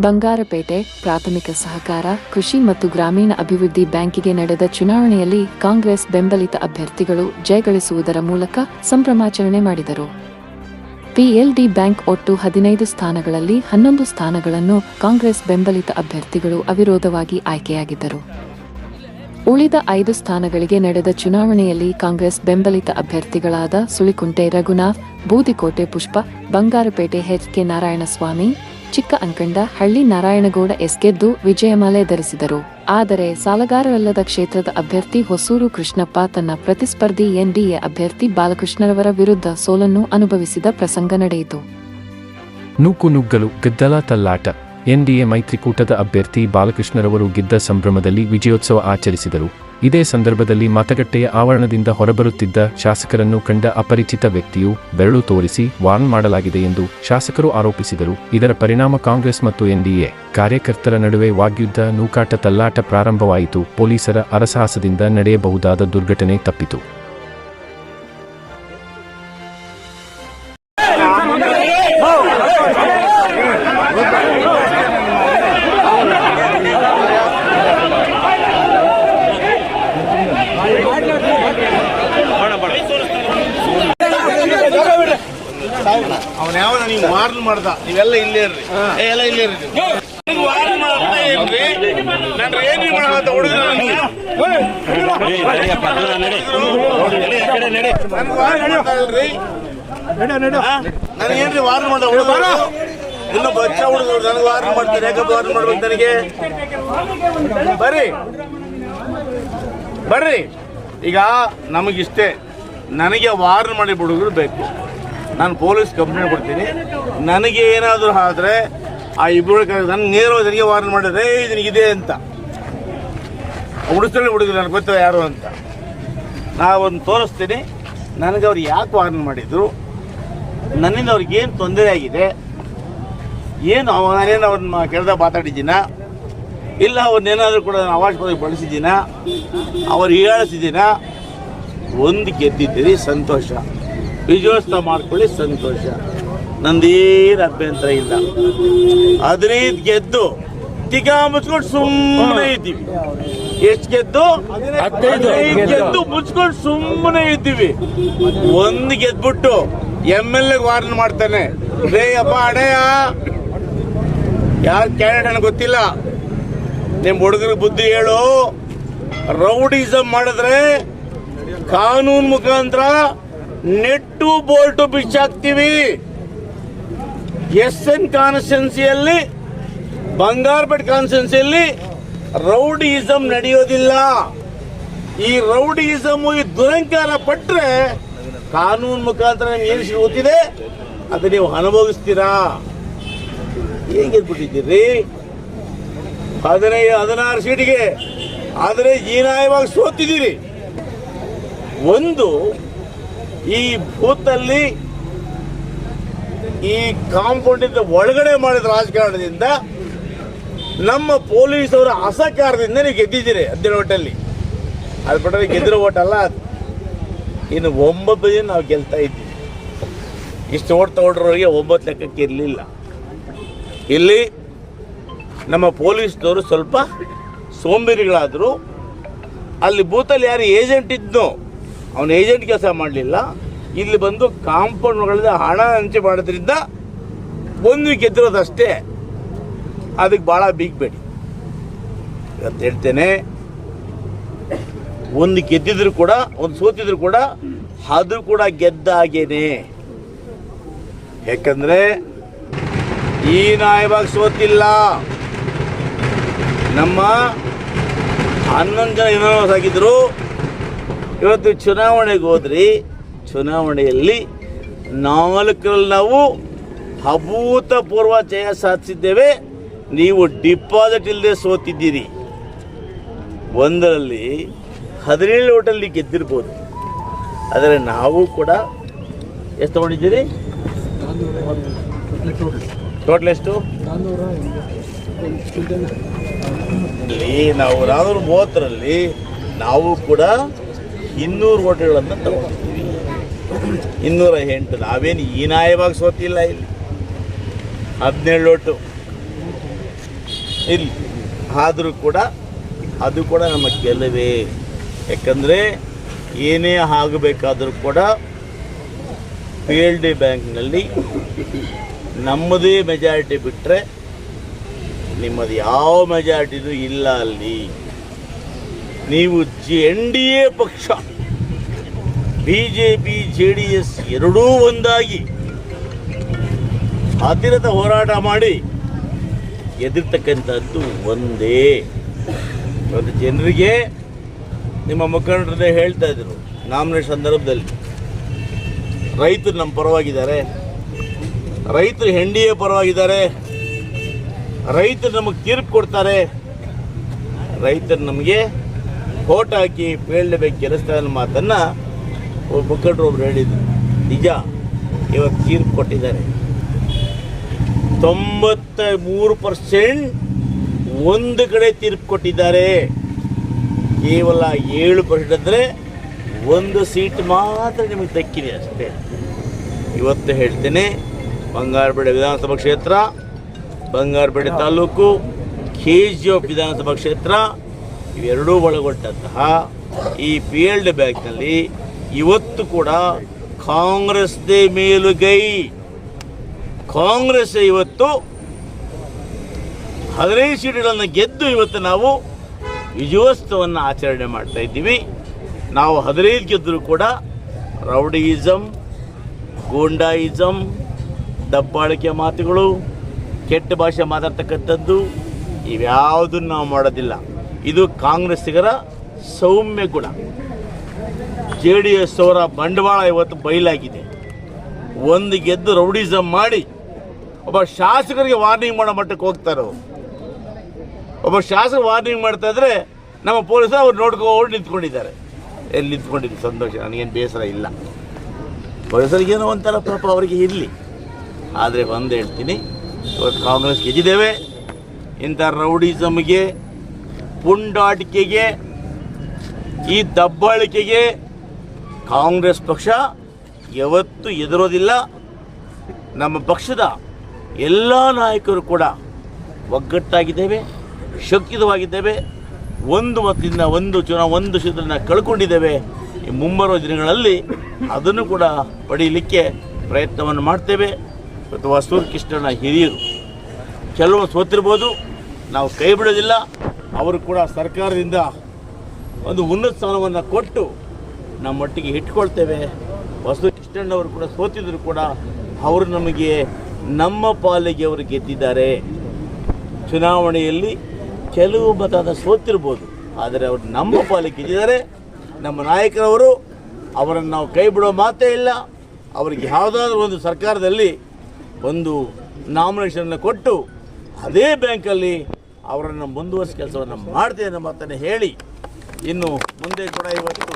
ಬಂಗಾರಪೇಟೆ, ಪ್ರಾಥಮಿಕ ಸಹಕಾರ, ಕೃಷಿ ಮತ್ತು ಗ್ರಾಮೀಣ ಅಭಿವೃದ್ಧಿ ಬ್ಯಾಂಕಿಗೆ ನಡೆದ ಚುನಾವಣೆಯಲ್ಲಿ ಕಾಂಗ್ರೆಸ್ ಬೆಂಬಲಿತ ಅಭ್ಯರ್ಥಿಗಳು ಜಯಗಳಿಸುವುದರ ಮೂಲಕ ಸಂಭ್ರಮಾಚರಣೆ ಮಾಡಿದರು. ಪಿಎಲ್ಡಿ ಬ್ಯಾಂಕ್ ಒಟ್ಟು ಹದಿನೈದು ಸ್ಥಾನಗಳಲ್ಲಿ ಹನ್ನೊಂದು ಸ್ಥಾನಗಳನ್ನು ಕಾಂಗ್ರೆಸ್ ಬೆಂಬಲಿತ ಅಭ್ಯರ್ಥಿಗಳು ಅವಿರೋಧವಾಗಿ ಆಯ್ಕೆಯಾಗಿದ್ದರು. ಉಳಿದ ಐದು ಸ್ಥಾನಗಳಿಗೆ ನಡೆದ ಚುನಾವಣೆಯಲ್ಲಿ ಕಾಂಗ್ರೆಸ್ ಬೆಂಬಲಿತ ಅಭ್ಯರ್ಥಿಗಳಾದ ಸುಳಿಕುಂಟೆ ರಘುನಾಥ್, ಬೂದಿಕೋಟೆ ಪುಷ್ಪ, ಬಂಗಾರಪೇಟೆ ಎಚ್ ಕೆ ನಾರಾಯಣಸ್ವಾಮಿ ಚಿಕ್ಕ ಅಂಕಂಡ ಹಳ್ಳಿ ನಾರಾಯಣಗೌಡ ಎಸ್ಗೆದ್ದು ವಿಜಯಮಾಲೆ ಧರಿಸಿದರು. ಆದರೆ ಸಾಲಗಾರರಲ್ಲದ ಕ್ಷೇತ್ರದ ಅಭ್ಯರ್ಥಿ ಹೊಸೂರು ಕೃಷ್ಣಪ್ಪ ತನ್ನ ಪ್ರತಿಸ್ಪರ್ಧಿ ಎನ್ಡಿಎ ಅಭ್ಯರ್ಥಿ ಬಾಲಕೃಷ್ಣರವರ ವಿರುದ್ಧ ಸೋಲನ್ನು ಅನುಭವಿಸಿದ ಪ್ರಸಂಗ ನಡೆಯಿತು. ನೂಕುನುಗ್ಗಲು ಗದ್ದಲ ತಲ್ಲಾಟ. ಎನ್ಡಿಎ ಮೈತ್ರಿಕೂಟದ ಅಭ್ಯರ್ಥಿ ಬಾಲಕೃಷ್ಣರವರು ಗೆದ್ದ ಸಂಭ್ರಮದಲ್ಲಿ ವಿಜಯೋತ್ಸವ ಆಚರಿಸಿದರು. ಇದೇ ಸಂದರ್ಭದಲ್ಲಿ ಮತಗಟ್ಟೆಯ ಆವರಣದಿಂದ ಹೊರಬರುತ್ತಿದ್ದ ಶಾಸಕರನ್ನು ಕಂಡ ಅಪರಿಚಿತ ವ್ಯಕ್ತಿಯು ಬೆರಳು ತೋರಿಸಿ ವಾರ್ನ್ ಮಾಡಲಾಗಿದೆ ಎಂದು ಶಾಸಕರು ಆರೋಪಿಸಿದರು. ಇದರ ಪರಿಣಾಮ ಕಾಂಗ್ರೆಸ್ ಮತ್ತು ಎನ್ಡಿಎ ಕಾರ್ಯಕರ್ತರ ನಡುವೆ ವಾಗ್ಯುದ್ಧ, ನೂಕಾಟ, ತಲ್ಲಾಟ ಪ್ರಾರಂಭವಾಯಿತು. ಪೊಲೀಸರ ಅರಸಾಹಸದಿಂದ ನಡೆಯಬಹುದಾದ ದುರ್ಘಟನೆ ತಪ್ಪಿತು. ಅವನ ಯಾವ ನೀವು ವಾರ್ನ್ ಮಾಡ್ದ? ನೀವೆಲ್ಲ ಇಲ್ಲೇ ಇರ್ರಿ. ಎಲ್ಲ ಇಲ್ಲೇ ಇರ್ರಿ ನನಗೇನ್ರಿ ವಾರ್ನ್ ಮಾಡ್ದ ಹುಡುಗರು ಇನ್ನು ಬಚ್ಚ ಹುಡುಗರು ನನಗೆ ವಾರ್ನ್ ಮಾಡ್ತಾರೆ. ಯಾಕಪ್ಪ ವಾರ್ನ್ ಮಾಡ್ಬೇಕು ನನಗೆ? ಬರ್ರಿ. ಬರ್ರಿ. ಈಗ ನಮಗಿಷ್ಟೇ. ನನಗೆ ವಾರ್ನ್ ಮಾಡಿ ಹುಡುಗರು ಬೇಕು. ನಾನು ಪೊಲೀಸ್ ಕಂಪ್ಲೇಂಟ್ ಕೊಡ್ತೀನಿ. ನನಗೆ ಏನಾದರೂ ಆದರೆ ಆ ಇಬ್ಬರು ನನ್ನ ನೇರವಾಗಿ ವಾರ್ನ್ ಮಾಡಿದ್ರೆ ಇದನಿಗಿದೆ ಅಂತ. ಉಡಿಸ್ತಾರೆ ಹುಡುಗರು ನನಗೆ ಗೊತ್ತ ಯಾರು ಅಂತ. ನಾವೊಂದು ತೋರಿಸ್ತೀನಿ. ನನಗೆ ಅವ್ರು ಯಾಕೆ ವಾರ್ನ್ ಮಾಡಿದ್ರು? ನನ್ನಿಂದ ಅವ್ರಿಗೇನು ತೊಂದರೆ ಆಗಿದೆ? ಏನು ನಾನೇನು ಅವ್ರನ್ನ ಕೆಳದ ಮಾತಾಡಿದ್ದೀನ? ಇಲ್ಲ ಅವ್ರನ್ನೇನಾದರೂ ಕೂಡ ನಾನು ಪದ ಬಳಸಿದ್ದೀನ? ಅವ್ರು ಹೀಯಾಳಿಸಿದ್ದೀನ? ಒಂದು ಗೆದ್ದಿದ್ದೀರಿ, ಸಂತೋಷ. ವಿಜಯೋತ್ಸವ ಮಾಡ್ಕೊಳ್ಳಿ ಸಂತೋಷ. ನಂದೇನು ಅಭ್ಯಂತರ ಇಲ್ಲ ಹದಿನೈದು ಗೆದ್ದು ತಿಗಾ ಮುಚ್ಕೊಂಡು ಸುಮ್ಮನೆ ಇದ್ದೀವಿ. ಎಷ್ಟು ಗೆದ್ದು? ಹದಿನೈದು ಗೆದ್ದು. ಮುಚ್ಕೊಂಡು ಸುಮ್ಮನೆ ಇದ್ದೀವಿ. ಒಂದು ಗೆದ್ಬಿಟ್ಟು ಎಂ ಎಲ್ ಎ ವಾರ್ನ್ ಮಾಡ್ತಾನೆ. ರೇ ಅಪ್ಪ ಅಡೆಯ. ಯಾರು ಕ್ಯಾಂಡಿಡೇಟ್ ಗೊತ್ತಿಲ್ಲ. ನಿಮ್ಮ ಹುಡುಗರಿಗೆ ಬುದ್ಧಿ ಹೇಳು. ರೌಡಿಸಮ್ ಮಾಡಿದ್ರೆ ಕಾನೂನು ಮುಖಾಂತರ ನೆಟ್ಟು ಬೋಲ್ಟು ಬಿಚ್ಚಾಕ್ತೀವಿ. ಎಸ್ ಎನ್ ಕಾನ್ಸ್ಟೆನ್ಸಿಯಲ್ಲಿ, ಬಂಗಾರಪೇಟ್ ಕಾನ್ಸ್ಟೆನ್ಸಿಯಲ್ಲಿ ರೌಡಿಸಮ್ ನಡೆಯೋದಿಲ್ಲ. ಈ ರೌಡಿಯಿಸಮ್ ಈ ದುರಂಕಾರ ಪಟ್ರೆ ಕಾನೂನು ಮುಖಾಂತರ ಏನು ಸಿಗುತ್ತಿದೆ ಅದು ನೀವು ಅನುಭವಿಸ್ತೀರಾ? ಹೇಗೆ ಬಿಟ್ಟಿದ್ದೀರಿ ಹದಿನೈದು, ಹದಿನಾರು ಸೀಟಿಗೆ. ಆದರೆ ಹೀನಾಯವಾಗಿ ಸೋತಿದ್ದೀರಿ. ಒಂದು ಈ ಬೂತಲ್ಲಿ ಈ ಕಾಂಪೌಂಡಿಂದ ಒಳಗಡೆ ಮಾಡಿದ ರಾಜಕಾರಣದಿಂದ ನಮ್ಮ ಪೊಲೀಸವರ ಅಸಹಕಾರದಿಂದ ನೀವು ಗೆದ್ದಿದ್ದೀರಿ ಹದಿನೇಳು ಓಟಲ್ಲಿ. ಅದು ಬಿಟ್ಟರೆ ಗೆದ್ದಿರೋ ಓಟಲ್ಲ ಇನ್ನು ಒಂಬತ್ತು ದಿನ ನಾವು ಗೆಲ್ತಾ ಇದ್ದೀವಿ. ಇಷ್ಟು ಓಟ್ ತಗೊಂಡ್ರವರಿಗೆ ಒಂಬತ್ತು ಲೆಕ್ಕಕ್ಕೆ ಇರಲಿಲ್ಲ. ಇಲ್ಲಿ ನಮ್ಮ ಪೊಲೀಸ್ನವರು ಸ್ವಲ್ಪ ಸೋಂಬೇರಿಗಳಾದರು. ಅಲ್ಲಿ ಬೂತಲ್ಲಿ ಯಾರು ಏಜೆಂಟ್ ಇದ್ನೋ ಅವನು ಏಜೆಂಟ್ ಕೆಲಸ ಮಾಡಲಿಲ್ಲ. ಇಲ್ಲಿ ಬಂದು ಕಾಂಪೌಂಡ್ಗಳಿಂದ ಹಣ ಹಂಚಿ ಮಾಡೋದ್ರಿಂದ ಒಂದು ಗೆದ್ದಿರೋದಷ್ಟೇ ಅದಕ್ಕೆ ಭಾಳ ಬೀಗಬೇಡಿ ಅಂತ ಹೇಳ್ತೇನೆ, ಒಂದು ಗೆದ್ದಿದ್ರು ಕೂಡ, ಒಂದು ಸೋತಿದ್ರು ಕೂಡ ಅದು ಕೂಡ ಗೆದ್ದಾಗೇನೆ ಯಾಕಂದ್ರೆ ಈ ನಾಯವಾಗ ಸೋತಿಲ್ಲ. ನಮ್ಮ ಹನ್ನೊಂದು ಜನ ಇನ್ವಾಲ್ವ್ ಆಗಿದ್ರು. ಇವತ್ತು ಚುನಾವಣೆಗೆ ಹೋದ್ರಿ, ಚುನಾವಣೆಯಲ್ಲಿ ನಾಲ್ಕರಲ್ಲಿ ನಾವು ಅಭೂತಪೂರ್ವ ಜಯ ಸಾಧಿಸಿದ್ದೇವೆ. ನೀವು ಡಿಪಾಸಿಟ್ ಇಲ್ಲದೆ ಸೋತಿದ್ದೀರಿ. ಒಂದರಲ್ಲಿ ಹದಿನೇಳು ಓಟಲ್ಲಿ ಗೆದ್ದಿರ್ಬೋದು. ಆದರೆ ನಾವು ಕೂಡ ಎಷ್ಟು ತೊಗೊಂಡಿದ್ದೀರಿ? ಟೋಟಲ್ ಎಷ್ಟು? ನಾವು ನಾನ್ನೂರ ಮೂವತ್ತರಲ್ಲಿ ನಾವು ಕೂಡ ಇನ್ನೂರು ಓಟುಗಳನ್ನು ತಗೊಂಡಿದ್ದೀವಿ. ಇನ್ನೂರ ಎಂಟು ನಾವೇನು ಹೀನಾಯವಾಗಿ ಸೋತಿಲ್ಲ ಇಲ್ಲಿ. ಹದಿನೇಳು ಓಟು ಇಲ್ಲಿ. ಆದರೂ ಕೂಡ ಅದು ಕೂಡ ನಮ್ಮ ಗೆಲುವೇ. ಯಾಕಂದರೆ ಏನೇ ಆಗಬೇಕಾದರೂ ಕೂಡ ಪಿ ಎಲ್ ಡಿ ಬ್ಯಾಂಕ್ನಲ್ಲಿ ನಮ್ಮದೇ ಮೆಜಾರಿಟಿ ಬಿಟ್ಟರೆ ನಿಮ್ಮದು ಯಾವ ಮೆಜಾರಿಟಿನೂ ಇಲ್ಲ ಅಲ್ಲಿ. ನೀವು ಜೆ ಎನ್ ಡಿ ಎ ಪಕ್ಷ B J P J D S ಎರಡೂ ಒಂದಾಗಿ ಅತಿರಥ ಹೋರಾಟ ಮಾಡಿ ಎದುರ್ತಕ್ಕಂಥದ್ದು ಒಂದೇ. ಒಂದು ಜನರಿಗೆ ನಿಮ್ಮ ಮುಖಂಡರದೇ ಹೇಳ್ತಾ ಇದ್ರು ನಾಮಿನೇಷನ್ ಸಂದರ್ಭದಲ್ಲಿ. ರೈತರು ನಮ್ಮ ಪರವಾಗಿದ್ದಾರೆ. ರೈತರು ಹೆಂಡಿಯ ಪರವಾಗಿದ್ದಾರೆ. ರೈತರು ನಮಗೆ ತೀರ್ಪು ಕೊಡ್ತಾರೆ. ರೈತರು ನಮಗೆ ಓಟ್ ಹಾಕಿ ಬೇಡಬೇಕು ಗೆಲ್ಲಿಸ್ತಾ ಅನ್ನೋ ಮಾತನ್ನು ಒಬ್ಬ ಮುಖಂಡರು ಒಬ್ರು ಹೇಳಿದ್ರು. ನಿಜ ಇವತ್ತು ತೀರ್ಪು ಕೊಟ್ಟಿದ್ದಾರೆ. ತೊಂಬತ್ತ ಮೂರು ಪರ್ಸೆಂಟ್ ಒಂದು ಕಡೆ ತೀರ್ಪು ಕೊಟ್ಟಿದ್ದಾರೆ. ಕೇವಲ ಏಳು ಪರ್ಸೆಂಟ್ ಅಂದರೆ ಒಂದು ಸೀಟ್ ಮಾತ್ರ ನಿಮಗೆ ದಕ್ಕಿದೆ ಅಷ್ಟೇ. ಇವತ್ತು ಹೇಳ್ತೇನೆ ಬಂಗಾರಪೇಟೆ ವಿಧಾನಸಭಾ ಕ್ಷೇತ್ರ Bangarapete taluk K G F ವಿಧಾನಸಭಾ ಕ್ಷೇತ್ರ ಇವೆರಡೂ ಒಳಗೊಂಡಂತಹ ಈ ಪಿ ಎಲ್ ಡಿ ಇವತ್ತು ಕೂಡ ಕಾಂಗ್ರೆಸ್ದೇ ಮೇಲುಗೈ. ಕಾಂಗ್ರೆಸ್ ಇವತ್ತು ಹದಿನೈದು ಸೀಟುಗಳನ್ನು ಗೆದ್ದು ಇವತ್ತು ನಾವು ವಿಜಯೋತ್ಸವವನ್ನು ಆಚರಣೆ ಮಾಡ್ತಾ ಇದ್ದೀವಿ. ನಾವು ಹದಿನೈದು ಗೆದ್ದರೂ ಕೂಡ ರೌಡಿಯಿಸಮ್ ಗೂಂಡಾಯಿಸಮ್ ದಬ್ಬಾಳಿಕೆ ಮಾತುಗಳು, ಕೆಟ್ಟ ಭಾಷೆ ಮಾತಾಡ್ತಕ್ಕಂಥದ್ದು ಇವ್ಯಾವುದನ್ನು ನಾವು ಮಾಡೋದಿಲ್ಲ. ಇದು ಕಾಂಗ್ರೆಸ್ಸಿಗರ ಸೌಮ್ಯ ಗುಣ. ಜೆ ಡಿ ಎಸ್ ಅವರ ಬಂಡವಾಳ ಇವತ್ತು ಬಯಲಾಗಿದೆ. ಒಂದು ಗೆದ್ದು ರೌಡಿಸಮ್ ಮಾಡಿ ಒಬ್ಬ ಶಾಸಕರಿಗೆ ವಾರ್ನಿಂಗ್ ಮಾಡೋ ಮಟ್ಟಕ್ಕೆ ಹೋಗ್ತಾರೆ. ಒಬ್ಬ ಶಾಸಕ ವಾರ್ನಿಂಗ್ ಮಾಡ್ತಾ ಇದ್ರೆ ನಮ್ಮ ಪೊಲೀಸರು ಅವ್ರು ನೋಡ್ಕೊಂಡು ನಿಂತ್ಕೊಂಡಿದ್ದಾರೆ. ಎಲ್ಲಿ ನಿಂತ್ಕೊಂಡಿದ್ದೀನಿ ಸಂತೋಷ, ನನಗೇನು ಬೇಸರ ಇಲ್ಲ. ಪೊಲೀಸರಿಗೇನೋ ಒಂಥರ ಪಾಪ ಅವರಿಗೆ ಇರಲಿ. ಆದರೆ ಒಂದು ಹೇಳ್ತೀನಿ, ಇವತ್ತು ಕಾಂಗ್ರೆಸ್ ಗೆದ್ದಿದ್ದೇವೆ. ಇಂಥ ರೌಡಿಸಮ್ಗೆ ಪುಂಡಾಟಿಕೆಗೆ ಈ ದಬ್ಬಾಳಿಕೆಗೆ ಕಾಂಗ್ರೆಸ್ ಪಕ್ಷ ಯಾವತ್ತೂ ಎದುರೋದಿಲ್ಲ. ನಮ್ಮ ಪಕ್ಷದ ಎಲ್ಲ ನಾಯಕರು ಕೂಡ ಒಗ್ಗಟ್ಟಾಗಿದ್ದೇವೆ ಶಕ್ತಿಯುತವಾಗಿದ್ದೇವೆ ಒಂದು ಮತದಿಂದ ಒಂದು ಚುನಾವ ಒಂದು ಕ್ಷೇತ್ರನ ಕಳ್ಕೊಂಡಿದ್ದೇವೆ. ಈ ಮುಂಬರುವ ದಿನಗಳಲ್ಲಿ ಅದನ್ನು ಕೂಡ ಪಡೀಲಿಕ್ಕೆ ಪ್ರಯತ್ನವನ್ನು ಮಾಡ್ತೇವೆ. ಅಥವಾ ಸೂರ್ಯಕೃಷ್ಣನ ಕೃಷ್ಣನ ಹಿರಿಯರು. ಕೆಲವು ಸೋತಿರ್ಬೋದು, ನಾವು ಕೈ ಬಿಡೋದಿಲ್ಲ. ಅವರು ಕೂಡ ಸರ್ಕಾರದಿಂದ ಒಂದು ಉನ್ನತ ಸ್ಥಾನವನ್ನು ಕೊಟ್ಟು ನಮ್ಮೊಟ್ಟಿಗೆ ಇಟ್ಕೊಳ್ತೇವೆ. ವಸು ಕೃಷ್ಣಣ್ಣವರು ಕೂಡ ಸೋತಿದ್ರು ಕೂಡ ಅವರು ನಮಗೆ ನಮ್ಮ ಪಾಲಿಗೆ ಅವರು ಗೆದ್ದಿದ್ದಾರೆ. ಚುನಾವಣೆಯಲ್ಲಿ ಕೆಲವು ಮತದ ಸೋತಿರ್ಬೋದು, ಆದರೆ ಅವರು ನಮ್ಮ ಪಾಲಿಗೆ ಗೆದ್ದಿದ್ದಾರೆ. ನಮ್ಮ ನಾಯಕರವರು ಅವರನ್ನು ನಾವು ಕೈ ಬಿಡೋ ಮಾತೇ ಇಲ್ಲ. ಅವರಿಗೆ ಯಾವುದಾದ್ರೂ ಒಂದು ಸರ್ಕಾರದಲ್ಲಿ ಒಂದು ನಾಮಿನೇಷನ್ನ ಕೊಟ್ಟು ಅದೇ ಬ್ಯಾಂಕಲ್ಲಿ ಅವರನ್ನು ಮುಂದುವರಿಸಿ ಕೆಲಸವನ್ನು ಮಾಡ್ತೇನೆ ಮಾತನ್ನು ಹೇಳಿ ಇನ್ನು ಮುಂದೆ ಕೂಡ ಇವತ್ತು